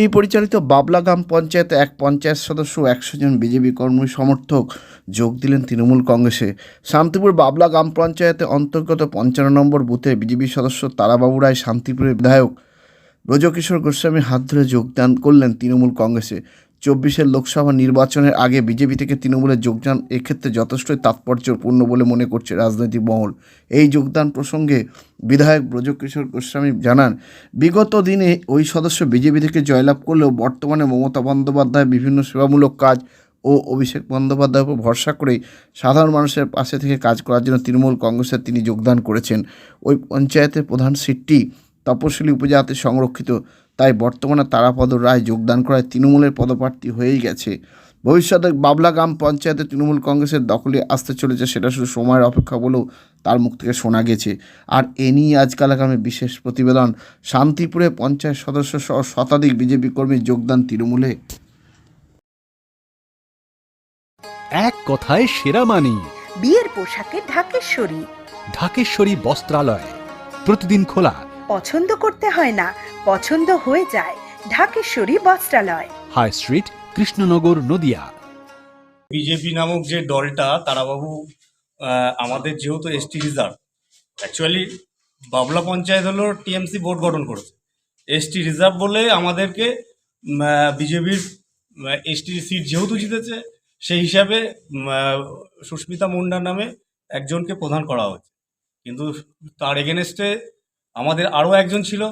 এই পরিচালিত বাবলা গ্রাম পঞ্চায়েতে এক পঞ্চায়েত সদস্য একশো জন বিজেপি কর্মী সমর্থক যোগ দিলেন তৃণমূল কংগ্রেসে। শান্তিপুর বাবলা গ্রাম পঞ্চায়েতে অন্তর্গত পঞ্চান্ন নম্বর বুথে বিজেপি সদস্য তারাবাবু রায়, শান্তিপুরের বিধায়ক ব্রজকিশোর গোস্বামী হাত ধরে যোগদান করলেন তৃণমূল কংগ্রেসে। চব্বিশের লোকসভা নির্বাচনের আগে বিজেপি থেকে তৃণমূলে যোগদান এক্ষেত্রে যথেষ্টই তাৎপর্যপূর্ণ বলে মনে করছে রাজনৈতিক মহল। এই যোগদান প্রসঙ্গে বিধায়ক ব্রজকিশোর গোস্বামী জানান, বিগত দিনে ওই সদস্য বিজেপি থেকে জয়লাভ করলেও বর্তমানে মমতা বন্দ্যোপাধ্যায় বিভিন্ন সেবামূলক কাজ ও অভিষেক বন্দ্যোপাধ্যায়ের উপর ভরসা করেই সাধারণ মানুষের পাশে থেকে কাজ করার জন্য তৃণমূল কংগ্রেসে তিনি যোগদান করেছেন। ওই পঞ্চায়েতের প্রধান সিটটি তপশিলি উপজাতি সংরক্ষিত। তাই বর্তমানে তারাপদ রায় যোগদান করায় তৃণমূলের পদপ্রার্থী হয়েই গেছে। ভবিষ্যতে বাবলা গ্রাম পঞ্চায়েতে তৃণমূল কংগ্রেসের দখলে আসতে চলেছে সেটা শুধু সময়ের অপেক্ষা বলেও তার মুখ থেকে শোনা গেছে। আর এ নিয়ে আজকাল আগামী বিশেষ প্রতিবেদন। শান্তিপুরে পঞ্চায়েত সদস্য সহ শতাধিক বিজেপি কর্মীর যোগদান তৃণমূলে। এক কথায় সেরা মানি। বিয়ের পোশাকে ঢাকেশ্বরী। ঢাকেশ্বরী বস্ত্রালয়। প্রতিদিন খোলা। পছন্দ করতে হয় না পছন্দ হয়ে যায়। Dhakeshwari Bastralaya. High street Krishnanagar Nadia. BJP নামক যে দলটা তারাবাবু আমাদের যেহেতু এসটি রিজার্ভ অ্যাকচুয়ালি বাবলা পঞ্চায়েত হলো টিএমসি বোর্ড গঠন করেছে। এসটি রিজার্ভ বলে আমাদেরকে বিজেপির এসটি সিট যেহেতু জিতেছে সেই হিসাবে সুস্মিতা মুন্ডা নামে একজনকে প্রধান করা হয়েছে। কিন্তু তার এগেনস্টে আমাদের আরও একজন ছিল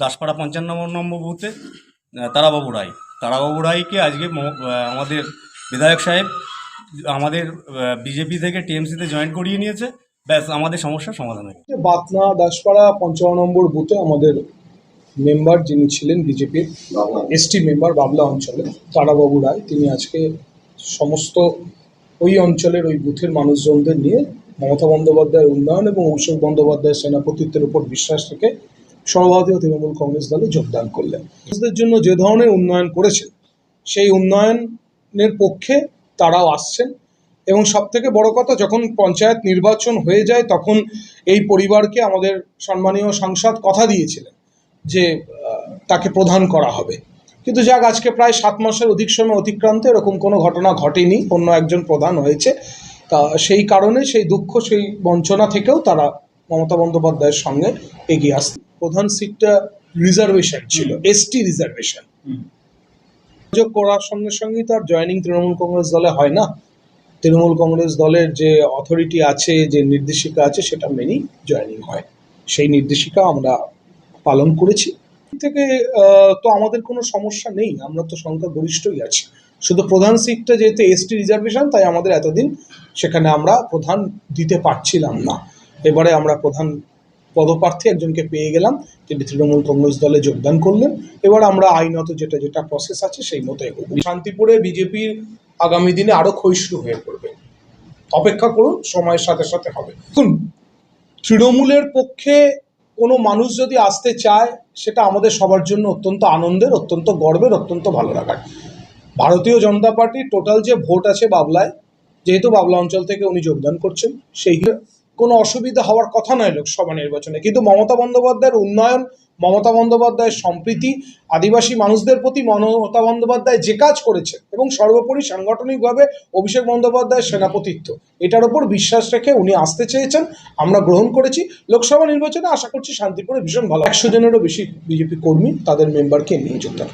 দাসপাড়া পঞ্চান্ন নম্বর বুথে তারাবাবু রায়। তারাবাবু রায়কে আজকে আমাদের বিধায়ক সাহেব আমাদের বিজেপি থেকে টিএমসিতে জয়েন করিয়ে নিয়েছে। ব্যাস, আমাদের সমস্যার সমাধান হয়ে বাতনা দাসপাড়া পঞ্চান্ন নম্বর বুথে আমাদের মেম্বার যিনি ছিলেন বিজেপির, এসটি মেম্বার বাবলা অঞ্চলে, তারাবাবু রায়, তিনি আজকে সমস্ত ওই অঞ্চলের ওই বুথের মানুষজনদের নিয়ে মমতা বন্দ্যোপাধ্যায়ের উন্নয়ন এবং অভিষেক বন্দ্যোপাধ্যায়ের সেনাপতিত্বের উপর বিশ্বাস রেখে সর্বভারতীয় তৃণমূল কংগ্রেস দলে যোগদান করলেন। কংগ্রেসদের জন্য যে ধরনের উন্নয়ন করেছেন, সেই উন্নয়নের পক্ষে তারাও আসছেন এবং সব থেকে বড় কথা, যখন পঞ্চায়েত নির্বাচন হয়ে যায়, তখন এই পরিবারকে আমাদের সম্মানীয় সাংসদ কথা দিয়েছিলেন যে তাকে প্রধান করা হবে। কিন্তু যাক, আজকে প্রায় সাত মাসের অধিক সময় অতিক্রান্ত এরকম কোনো ঘটনা ঘটেনি, অন্য একজন প্রধান হয়েছে। তা সেই কারণে সেই দুঃখ সেই বঞ্চনা থেকেও তারা মমতা বন্দ্যোপাধ্যায়ের সঙ্গে এগিয়ে আসছে প্রধান সিটটা রিজার্ভেশন ছিল এসটি রিজার্ভেশন। যোগ করার সঙ্গে সঙ্গেই তার জয়েনিং তৃণমূল কংগ্রেস দলে হয় না। তৃণমূল কংগ্রেস দলের যে অথরিটি আছে যে নির্দেশিকা আছে সেটা মেনেই জয়েনিং হয়। সেই নির্দেশিকা আমরা পালন করেছি। থেকে তো আমাদের কোনো সমস্যা নেই, আমরা তো সংখ্যা গরিষ্ঠই আছি। শুধু প্রধান সিটটা যেহেতু এসটি রিজার্ভেশন তাই আমাদের এতদিন সেখানে আমরা প্রধান দিতে পারছিলাম না। এবারে আমরা প্রধান পদপ্রার্থী একজনকে পেয়ে গেলাম, তিনি তৃণমূল কংগ্রেস দলে যোগদান করলেন। এবার আমরা আইনত যেটা যেটা প্রসেস আছে, সেই মতো এগোবো। শান্তিপুরে বিজেপির আগামী দিনে আরও ক্ষয়িষ্ণু হয়ে পড়বে। অপেক্ষা করুন, সময়ের সাথে সাথে হবে। তৃণমূলের পক্ষে কোনো মানুষ যদি আসতে চায়, সেটা আমাদের সবার জন্য অত্যন্ত আনন্দের, অত্যন্ত গর্বের, অত্যন্ত ভালো লাগার। ভারতীয় জনতা পার্টি টোটাল যে ভোট আছে বাবলায়, যেহেতু বাবলা অঞ্চল থেকে উনি যোগদান করছেন, সেই কোনো অসুবিধা হওয়ার কথা নয় লোকসভা নির্বাচনে। কিন্তু মমতা বন্দ্যোপাধ্যায়ের উন্নয়ন মমতা বন্দ্যোপাধ্যায়ের সম্প্রীতি, আদিবাসী মানুষদের প্রতি মমতা বন্দ্যোপাধ্যায় যে কাজ করেছে এবং সর্বোপরি সাংগঠনিকভাবে অভিষেক বন্দ্যোপাধ্যায়ের সেনাপতিত্ব, এটার ওপর বিশ্বাস রেখে উনি আসতে চেয়েছেন, আমরা গ্রহণ করেছি। লোকসভা নির্বাচনে আশা করছি শান্তিপুরে ভীষণ ভালো। একশো জনেরও বেশি বিজেপি কর্মী তাদের মেম্বারকে নিয়ে যোগদান